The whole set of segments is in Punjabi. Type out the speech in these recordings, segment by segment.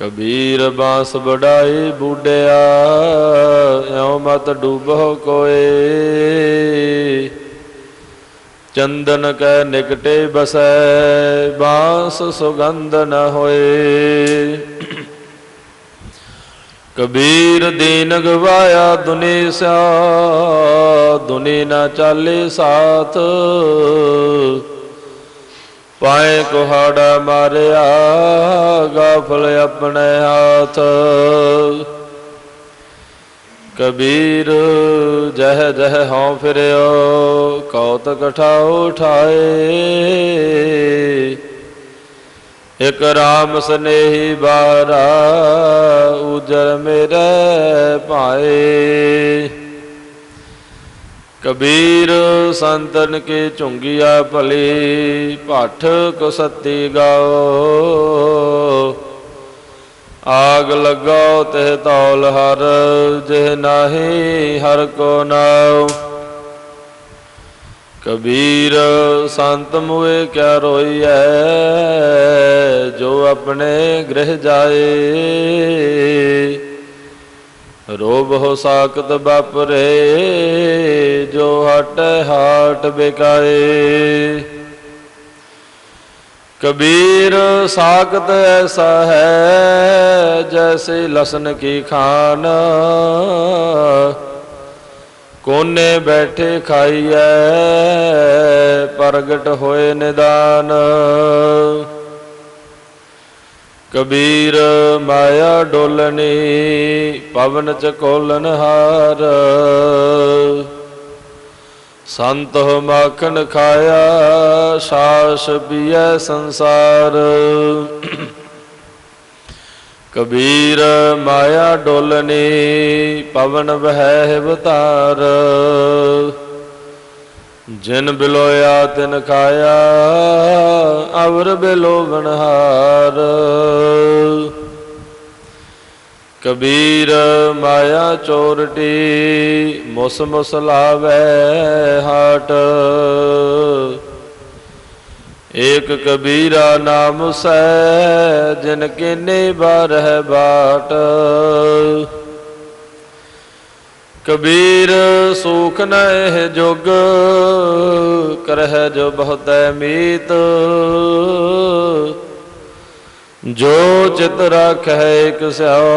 ਕਬੀਰ ਬਾਸ ਬੜਾਈ ਬੂਡਿਆ ਇਉ ਮਤ ਡੂਬੋ ਕੋਏ। ਚੰਦਨ ਕੈ ਨਿਕਟੇ ਬਸੈ, ਬਾਸ ਸੁਗੰਧ ਨ ਹੋਏ। ਕਬੀਰ ਦੀਨ ਗਵਾਇਆ ਦੁਨੀ ਸਾ ਦੁਨੀ ਨਾ ਚਾਲੇ ਸਾਥ। ਪਾਏ ਕੁਹਾੜਾ ਮਾਰਿਆ ਗਾਫਲ ਆਪਣੇ ਹਾਥ ਕਬੀਰ ਜਹ ਜਹ ਹਉ ਫਿਰਿਓ ਕੌਤਕ ਠਾਉ ਠਾਏ ਇਕ ਰਾਮ ਸਨੇਹੀ ਬਾਰਾ ਉਜਰ ਮੇਰੇ ਭਾਏ ਕਬੀਰ ਸੰਤਨ ਕੇ ਝੁੰਗੀਆ ਭਲੀ ਭੱਠ ਕੋ ਸਤੀ ਗਾਓ ਆਗ ਲਗਾਓ ਤੇ ਤੌਲ ਹਰ, ਜਿਹ ਨਾਹੀ ਹਰ ਕੋ ਨਾਉ। ਕਬੀਰ ਸੰਤ ਮੁਏ ਕਿਆ ਰੋਈਐ, ਜੋ ਆਪਣੇ ਗ੍ਰਹਿ ਜਾਏ। ਰੋਬ ਹੋ ਸਾਕਤ ਬਾਪਰੇ ਜੋ ਹਟ ਹਾਟ ਬਿਕਾਏ। ਕਬੀਰ ਸਾਖਤ ਐਸਾ ਹੈ, ਜੈਸੇ ਲਸਨ ਕੀ ਖਾਨ। ਕੋਨੇ ਬੈਠੇ ਖਾਈਐ, ਪ੍ਰਗਟ ਹੋਏ ਨਿਦਾਨ। ਕਬੀਰ ਮਾਇਆ ਡੋਲਨੀ ਪਵਨ ਚ ਕੋਲਨ ਹਾਰ ਸੰਤ ਹੋ ਮਾਖਣ ਖਾਇਆ, ਸਾਸ ਪੀਐ ਸੰਸਾਰ। ਕਬੀਰ ਮਾਇਆ ਡੋਲਨੀ ਪਵਨ ਵਹਿ ਬਤਾਰ ਜਿਨ ਬਿਲੋਇਆ ਤਿਨ ਖਾਇਆ, ਅਵਰ ਬਿਲੋਵਨ ਹਾਰ। ਕਬੀਰ ਮਾਇਆ ਚੋਰਟੀ, ਮੁਸ ਮੁਸ ਲਾਵੇ ਹਾਟ। ਏਕ ਕਬੀਰਾ ਨਾਮ ਸੈ, ਜਿਨ ਕਿਨੇ ਬਾਰਹਿ ਬਾਟ। ਕਬੀਰ ਸੂਖ ਨ ਇਹ ਜੁਗ, ਕਰਹਿ ਜੋ ਬਹੁਤੈ ਮੀਤ। ਜੋ ਚਿਤ ਰਾਖੈ ਇਕ ਸਿਓ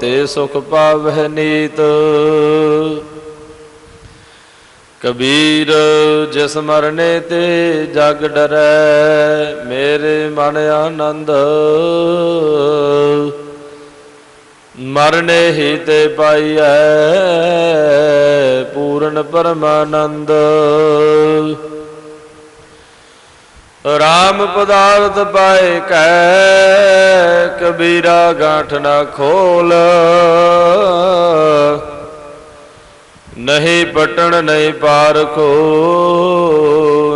ਤੇ ਸੁਖ ਪਾਵਹਿ ਨੀਤ। ਕਬੀਰ, ਜਿਸ ਮਰਨੇ ਤੇ ਜਗ ਡਰੈ, ਮੇਰੇ ਮਨ ਆਨੰਦ। ਮਰਨੇ ਹੀ ਤੇ ਪਾਈਐ ਪੂਰਨ ਪਰਮਾਨੰਦ। ਰਾਮ ਪਦਾਰਥ ਪਾਏ ਕੈ ਕਬੀਰਾ ਗਾਠ ਨਾ ਖੋਲ। ਨਹੀਂ ਪਟਣ ਨਹੀਂ ਪਾਰ ਪਾਰਖੋ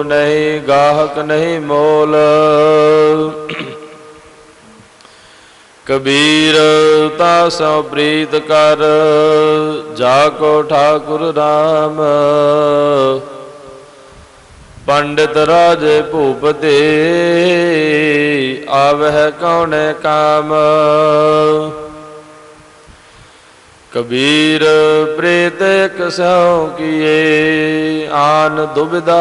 ਨਹੀਂ ਗਾਹਕ ਨਹੀਂ ਮੋਲ। ਕਬੀਰ ਤਾ ਸੋ ਪ੍ਰੀਤ ਕਰ, ਜਾ ਕੋ ਠਾਕੁਰ RAM ਪੰਡਿਤ ਰਾਜੇ ਭੂਪਤੇ, ਆਵਹਿ ਕੌਣ ਕਾਮ? ਕਬੀਰ ਪ੍ਰੀਤ ਕਸਉ ਕੀਏ, ਆਨ ਦੁਬਿਦਾ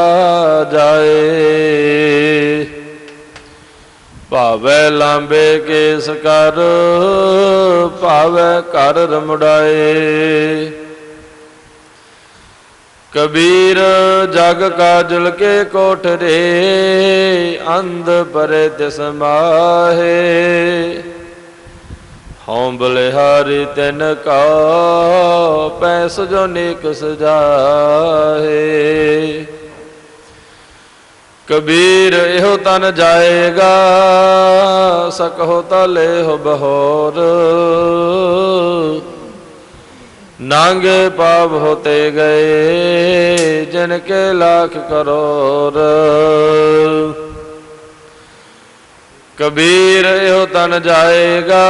ਜਾਏ। ਭਾਵੈ ਲਾਂਬੇ ਕੇਸ ਕਰ, ਭਾਵੈ ਕਰ ਰਮੜਾਏ। ਕਬੀਰ ਜਗ ਕਾਜਲ ਕੇ ਕੋਠਰੇ ਅੰਧ ਪਰੇ ਤਿਸ ਮਾਹੇ। ਹਉ ਬਲਿਹਾਰੀ ਤਿਨ ਕਾ ਪੈਸ ਜੋ ਨੇਕ ਸਜਾਹੇ ਕਬੀਰ ਇਹੋ ਤਨ ਜਾਏਗਾ, ਸਕਹੁ ਤਲੇ ਹੋ ਬਹੋਰ ਨਾਂਗੇ ਪਾਪ ਹੋਤੇ ਗਏ ਜਿਨ ਕੇ ਲੱਖ ਕਰੋੜ ਕਬੀਰ ਇਹੋ ਤਨ ਜਾਏਗਾ,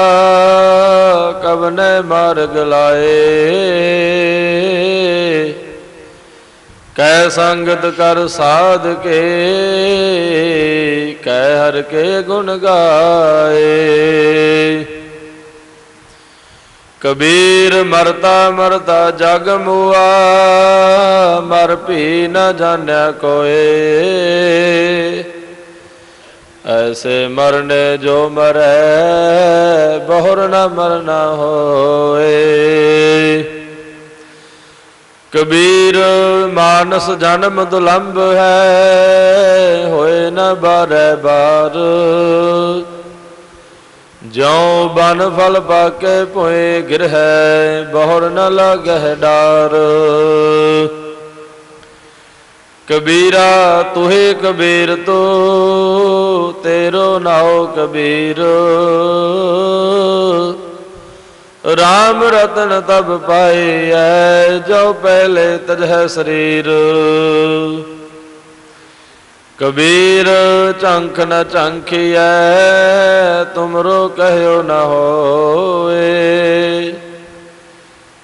ਕਵਨੇ ਮਾਰਗ ਲਾਏ। ਕੈ ਸੰਗਤ ਕਰ ਸਾਧ ਕੇ ਕੈ ਹਰ ਕੇ ਗੁਣ ਗਾਏ। ਕਬੀਰ ਮਰਤਾ ਮਰਤਾ ਜਗ ਮੁਆ, ਮਰ ਭੀ ਨ ਜਾਣਿਆ ਕੋਏ। ਐਸੇ ਮਰਨੇ ਜੋ ਮਰੈ, ਬਹੁਰ ਨ ਮਰਨਾ ਹੋਏ। ਕਬੀਰ ਮਾਨਸ ਜਨਮ ਦੁਲੰਭ ਹੈ, ਹੋਏ ਨ ਬਾਰੈ ਬਾਰ। ਜਿਉ ਬਨ ਫਲ ਪਾਕੇ ਭੋਏ ਗਿਰਹਿ ਬਹੁਰ ਨ ਲਾਗਹਿ ਡਾਰ। ਕਬੀਰਾ ਤੁਹੇ ਕਬੀਰ ਤੋ, ਤੇਰੋ ਨਾਉ ਕਬੀਰ। ਰਾਮ ਰਤਨ ਤਬ ਪਾਈਐ ਜੋ ਪਹਿਲੇ ਤਜਹਿ ਸਰੀਰ। ਕਬੀਰ ਝੰਖ ਨ ਝੰਖੀਐ ਤੁਮਰੋ ਕਹਿਓ ਨ ਹੋਏ।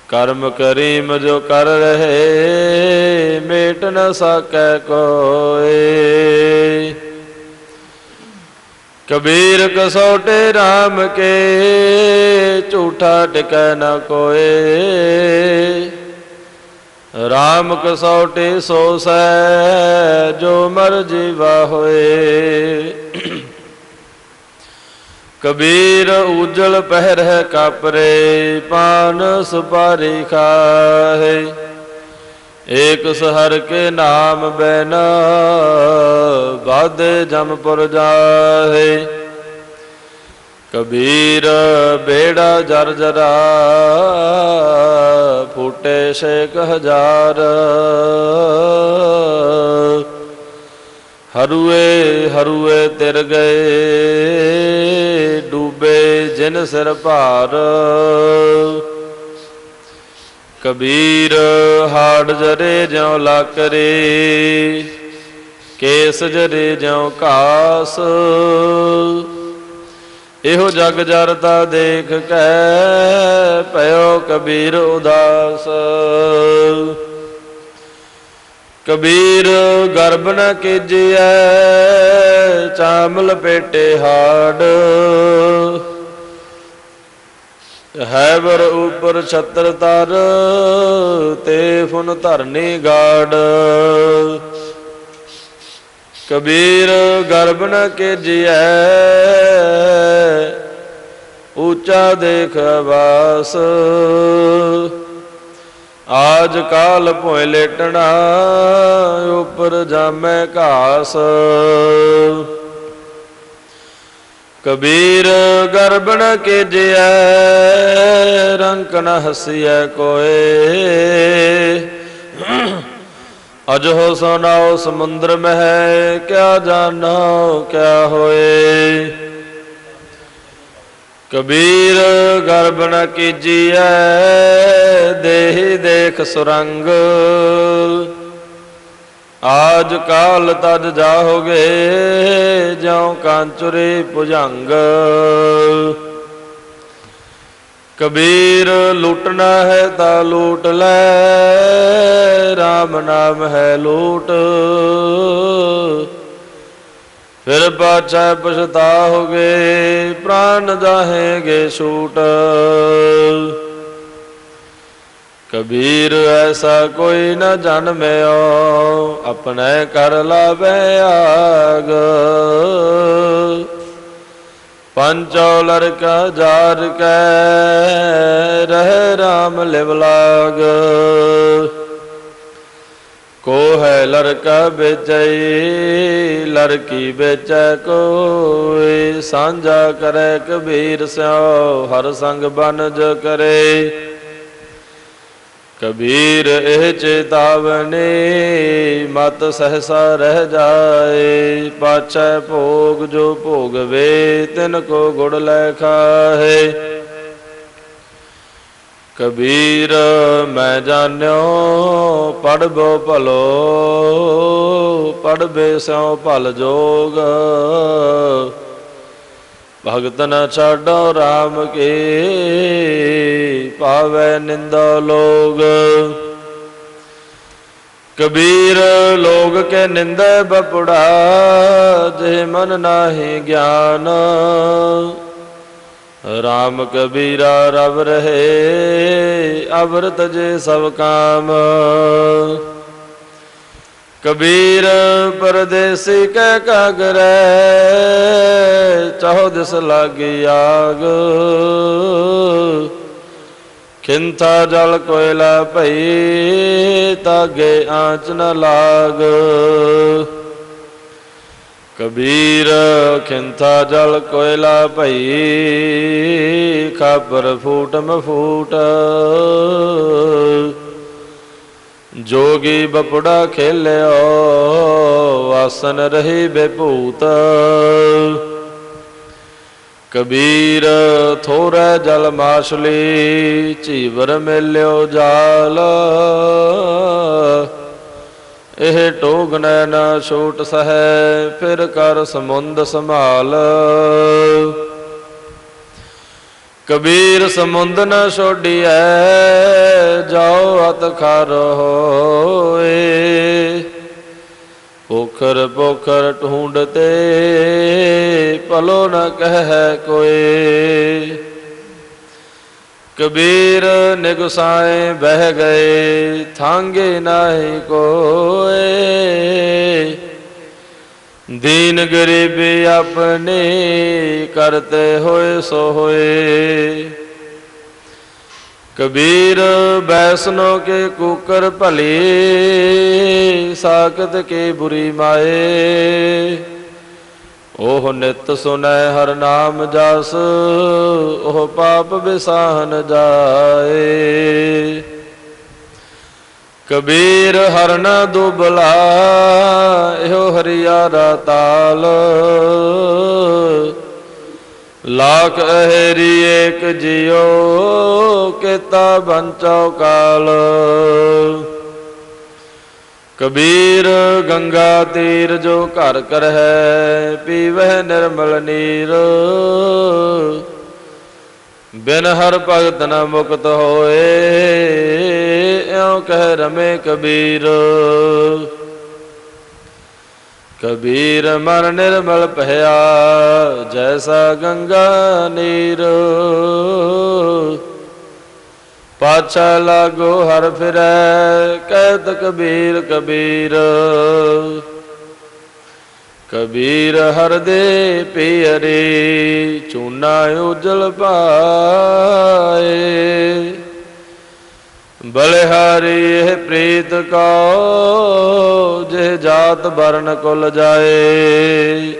ਕਰਮ ਕਰੀਮ ਜੋ ਕਰ ਰਹੇ, ਮੇਟ ਨ ਸਕੈ ਕੋਏ। ਕਬੀਰ ਕਸੋਟੇ RAM ਕੇ, ਝੂਠਾ ਟਿਕੈ ਨ ਕੋਏ। RAM ਕਸੌਟੇ ਸੋ ਸੈ ਜੋ ਮਰ ਜੀਵਾ ਹੋਏ ਕਬੀਰ ਉਜਲ ਪਹਿਰਹਿ ਕਾਪਰੇ, ਪਾਨ ਸੁਪਾਰੀ ਖਾਹੇ। ਏਕ ਸਹਰ ਕੇ ਨਾਮ ਬੈਨਾ ਬਾਦੇ ਜਮਪੁਰ ਜਾਹੇ। ਕਬੀਰ ਬੇੜਾ ਜਰ ਜਰਾ ਫੂਟੇ ਛੇਕ ਹਜ਼ਾਰ। ਹਰੂਏ ਹਰੂਏ ਤਿਰ ਗਏ, ਡੂਬੇ ਜਿਨ ਸਿਰ ਭਾਰ। ਕਬੀਰ ਹਾੜ ਜਰੇ ਜਿਉ ਲਾਕਰੇ, ਕੇਸ ਜਰੇ ਜਿਉ ਕਾਸ ਇਹੋ ਜਗ ਜਰਤਾ ਦੇਖ ਕੈ ਭਇਓ ਕਬੀਰ ਉਦਾਸ। ਕਬੀਰ ਗਰਬ ਨ ਕੀਜੀਐ, ਚਾਮਲ ਪੇਟੇ ਹਾੜ। ਹੈ ਵਰ ਉਪਰ ਛਤਰ ਤਰ, ਤੇ ਫੁਨ ਧਰਨੀ ਗਾੜ। ਕਬੀਰ ਗਰਬ ਨ ਕੀਜੀਐ ਉੱਚਾ ਦੇਖ ਵਾਸ। ਆਜ ਕਾਲ ਭੋਏ ਲੇਟਣਾ, ਉਪਰ ਜਾਮੈ ਘਾਸ। ਕਬੀਰ ਗਰਬ ਨ ਕੀਜਿਐ ਰੰਕ ਨ ਹਸੀਐ ਕੋਏ। ਅਜੋ ਸੁਨਾਓ ਸਮੁੰਦਰ ਮਹਿ, ਕਿਆ ਜਾਣੋ ਕਿਆ ਹੋਏ। ਕਬੀਰ ਗਰਬ ਨ ਕੀਜੀਐ, ਦੇਹੀ ਦੇਖ ਸੁਰੰਗ। ਆਜ ਕਾਲ ਤਦ ਜਾਹੋਗੇ, ਜਿਉ ਕਾਂਚੁਰੇ ਭੁਜੰਗ। ਕਬੀਰ ਲੁੱਟਣਾ ਹੈ ਤਾਂ ਲੂਟ ਲੈ RAM ਨਾਮ ਹੈ ਲੂਟ। ਫਿਰ ਪਾਛੈ ਪਛਤਾਓਗੇ ਪ੍ਰਾਨ ਜਾਹੇਗੇ ਛੂਟ ਕਬੀਰ ਐਸਾ ਕੋਈ ਨ ਜਨਮਿਓ, ਆਪਣੇ ਕਰ ਲਾਵੇ ਆਗ। ਪੰਚੋ ਲੜਕਾ ਜਾਰ ਕੈ, ਰਹਿ RAM ਲਿਵ ਲਾਗ ਕੋ ਹੈ ਲੜਕਾ ਵੇਚਈ, ਲੜਕੀ ਵੇਚੈ ਕੋਈ। ਸਾਂਝਾ ਕਰੈ ਕਬੀਰ ਸਿਓ ਹਰ ਸੰਗ ਬਨਜ ਕਰੇ। ਕਬੀਰ ਇਹ ਚੇਤਾਵਨੀ, ਮਤ ਸਹਸਾ ਰਹਿ ਜਾਏ। ਪਾਛੈ ਭੋਗ ਜੋ ਭੋਗਵੇ, ਤਿਨ ਕੋ ਗੁੜ ਲੈ ਖਾਹੇ ਕਬੀਰ, ਮੈਂ ਜਾਣਿਓ ਪੜਬੋ ਭਲੋ ਪੜਬੇ ਸਿਉ ਭਲ ਜੋਗ। ਭਗਤ ਨ ਛਾਡੋ RAM ਕੇ ਪਾਵੈ ਨਿੰਦਾ ਲੋਗ। ਕਬੀਰ, ਲੋਗ ਕੇ ਨਿੰਦੈ ਬਪੁੜਾ, ਜੇ ਮਨ ਨਾਹੀ ਗਿਆਨ। RAM ਕਬੀਰਾ ਰਵ ਰਹੇ, ਅਵਰਤ ਜੇ ਸਭ ਕਾਮ। ਕਬੀਰ ਪਰਦੇਸੀ ਕਹਿ ਕਾਗਰੈ ਚਾਹੋ ਦਿਸ ਲਾਗੀ ਆਗ। ਖਿੰਥਾ ਜਲ ਕੋਇਲਾ ਭਈ, ਤਾਗੇ ਆਂਚ ਨ ਲਾਗ। ਕਬੀਰ ਖਿੰਥਾ ਜਲ ਕੋਇਲਾ ਭਈ ਖਾਪਰ ਫੂਟ ਮਫੂਟ। ਜੋਗੀ ਬਪੜਾ ਖੇਲਿਓ, ਆਸਨ ਰਹੀ ਬੇਭੂਤ। ਕਬੀਰ ਥੋਰੈ ਜਲ ਮਾਛਲੀ ਝੀਵਰ ਮੇਲਿਓ ਜਾਲ। ਇਹ ਟੋਗਨੈ ਨਾ ਛੋਟ ਸਹੈ, ਫਿਰ ਕਰ ਸਮੁੰਦ ਸੰਭਾਲ। ਕਬੀਰ ਸਮੁੰਦ ਨ ਛੋਡੀਐ, ਜਾਓ ਅਤ ਖਰ ਹੋਏ। ਪੋਖਰ ਪੋਖਰ ਢੂੰਡਤੇ ਭਲੋ ਨ ਕਹਿ ਕੋਏ ਕਬੀਰ ਨਿਗਸਾਏ ਬਹਿ ਗਏ, ਥਾਂਗੇ ਨਾਹੀ ਕੋਏ। ਦੀਨ ਗਰੀਬੀ ਆਪਣੇ ਕਰਤੇ ਹੋਏ ਸੋ ਹੋਏ ਕਬੀਰ ਬੈਸਨੋ ਕੇ ਕੂਕਰ ਭਲੀ, ਸਾਖਤ ਕੇ ਬੁਰੀ ਮਾਏ। ਉਹ ਨਿਤ ਸੁਨੈ ਹਰ ਨਾਮ ਜਸ, ਉਹ ਪਾਪ ਵਿਸਾਹਨ ਜਾਏ। ਕਬੀਰ ਹਰਨ ਦੁਬਲਾ, ਇਹੋ ਹਰਿਆਰਾ ਤਾਲ। ਲਾਖ ਅਹਰੀ ਏਕ ਜਿਉ, ਕੀਤਾ ਬੰਚੋ ਕਾਲ। ਕਬੀਰ ਗੰਗਾ ਤੀਰ ਜੋ ਘਰ ਕਰ ਹੈ ਪੀਵਹਿ ਨਿਰਮਲ ਨੀਰ। ਬਿਨ ਹਰ ਭਗਤ ਨ ਮੁਕਤ ਹੋਏ, ਇਉ ਕਹਿ ਰਮੇ ਕਬੀਰ। ਕਬੀਰ ਮਨ ਨਿਰਮਲ ਭਇਆ, ਜੈਸਾ ਗੰਗਾ ਨੀਰ। ਪਾਛਾ ਲਾਗੋ ਹਰ ਫਿਰੈ ਕਹਿਤ ਕਬੀਰ ਕਬੀਰ। ਕਬੀਰ ਹਰ ਦੇ ਪਿਆਰੇ, ਚੂਨਾ ਉਜਲ ਪਾਏ। ਬਲਿਹਾਰੀ ਇਹ ਪ੍ਰੀਤ ਕੋ ਜੇ ਜਾਤ ਵਰਨ ਕੁਲ ਜਾਏ।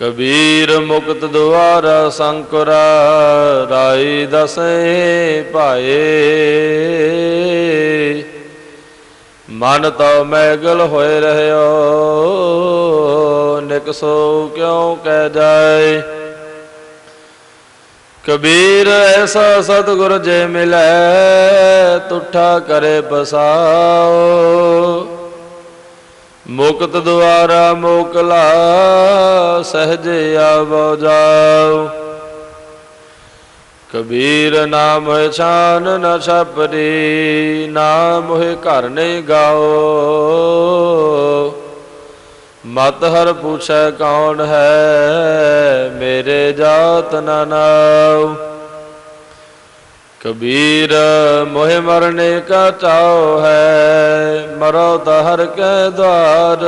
ਕਬੀਰ ਮੁਕਤ ਦੁਆਰਾ ਸ਼ੰਕੁਰਾ ਰਾਈ ਦਸੇ ਭਾਏ। ਮਨ ਤਉ ਮੈਗਲ ਹੋਏ ਰਹਿਓ ਨਿਕਸੋ ਕਿਉ ਕਹਿ ਜਾਏ। ਕਬੀਰ ਐਸਾ ਸਤਿਗੁਰ ਜੇ ਮਿਲੈ, ਤੁਠਾ ਕਰੇ ਪਸਾਓ ਮੁਕਤ ਦੁਆਰਾ ਮੋਕਲਾ, ਸਹਜ ਆਵੋ ਜਾਓ। ਕਬੀਰ ਨਾਮ ਹੈ ਛਾਨ, ਨ ਛਪਰੀ, ਨਾਮ ਹੈ ਘਰ ਨਹੀਂ ਗਾਓ। ਮਤ ਹਰ ਪੁੱਛੈ ਕੌਣ ਹੈ, ਮੇਰੇ ਜਾਤ ਨਾ ਨਾਉ ਕਬੀਰ, ਮੋਹਿ ਮਰਨੇ ਕਾ ਚਾਉ ਹੈ, ਮਰੋ ਤਾ ਹਰ ਕੈ ਦਵਾਰ।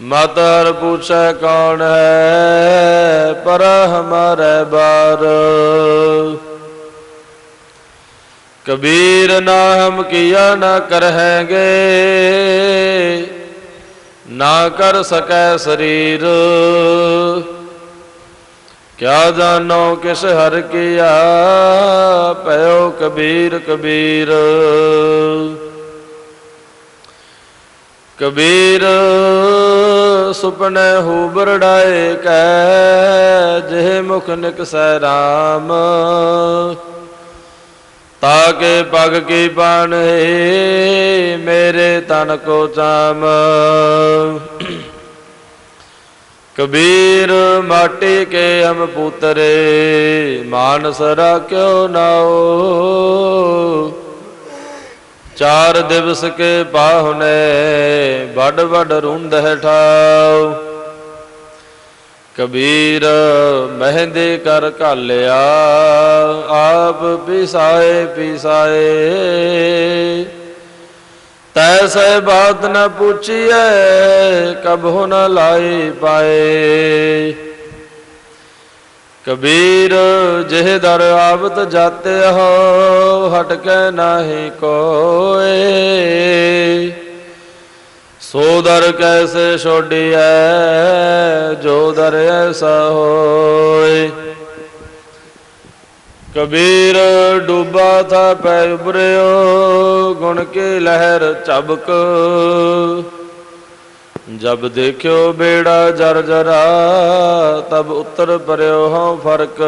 ਮਤ ਹਰ ਪੁੱਛੈ ਕੌਣ ਹੈ, ਪਰ ਹਮਾਰੇ ਬਾਰ। ਕਬੀਰ, ਨਾ ਹਮ ਕੀਆ ਨਾ ਕਰਹਿਗੇ, ਨਾ ਕਰ ਸਕੈ ਸਰੀਰ। ਕਿਆ ਜਾਣੋ ਕਿਸ ਹਰ ਕੀਆ ਪਇਓ ਕਬੀਰ ਕਬੀਰ। ਕਬੀਰ ਸੁਪਨੇ ਹੂ ਬਰੜਾਏ ਕੈ ਜਿਹ ਮੁਖ ਨਿਕਸੈ ਰਾਮ। ਤਾਕੇ ਪਗ ਕੀ ਬਾਣ ਹੈ ਮੇਰੇ ਤਨ ਕੋ ਚਾਮ। ਕਬੀਰ ਮਾਟੀ ਕੇ ਹਮ ਪੁੱਤਰੇ, ਮਾਨਸ ਰਾਖਿਓ ਨਾਓ ਚਾਰ ਦਿਵਸ ਕੇ ਪਾਹੁਨੇ ਵੱਡ ਵੱਡ ਰੁੰਦ ਹੈ ਠਾਉ ਕਬੀਰ ਮਹਿੰਦੇ ਕਰ ਘਾਲਿਆ, ਆਪ ਪਿਸਾਏ ਪਿਸਾਏ। ਤੈਸੇ ਬਾਤ ਨ ਪੁੱਛੀਐ ਕਬਹੁ ਨ ਲਾਈ ਪਾਏ। ਕਬੀਰ ਜਿਹ ਦਰ ਆਵਤ ਜਾਤੇ ਹੋ ਹਟ ਕੇ ਨਾਹੀ ਕੋਏ। ਸੋ ਦਰ ਕੈਸੇ ਛੋੜੀਐ ਜੋ ਦਰ ਐਸਾ ਹੋਏ। ਕਬੀਰ ਡੂਬਾ ਥਾ ਪੈ ਉਬਰਿਓ ਗੁਣ ਕੇ ਲਹਿਰ ਚਬਕ ਜਬ ਦੇਖਿਓ ਬੇੜਾ ਜਰ ਜਰਾ, ਤਬ ਉਤਰ ਪਰਿਓ ਹਉ ਫ਼ਰਕ।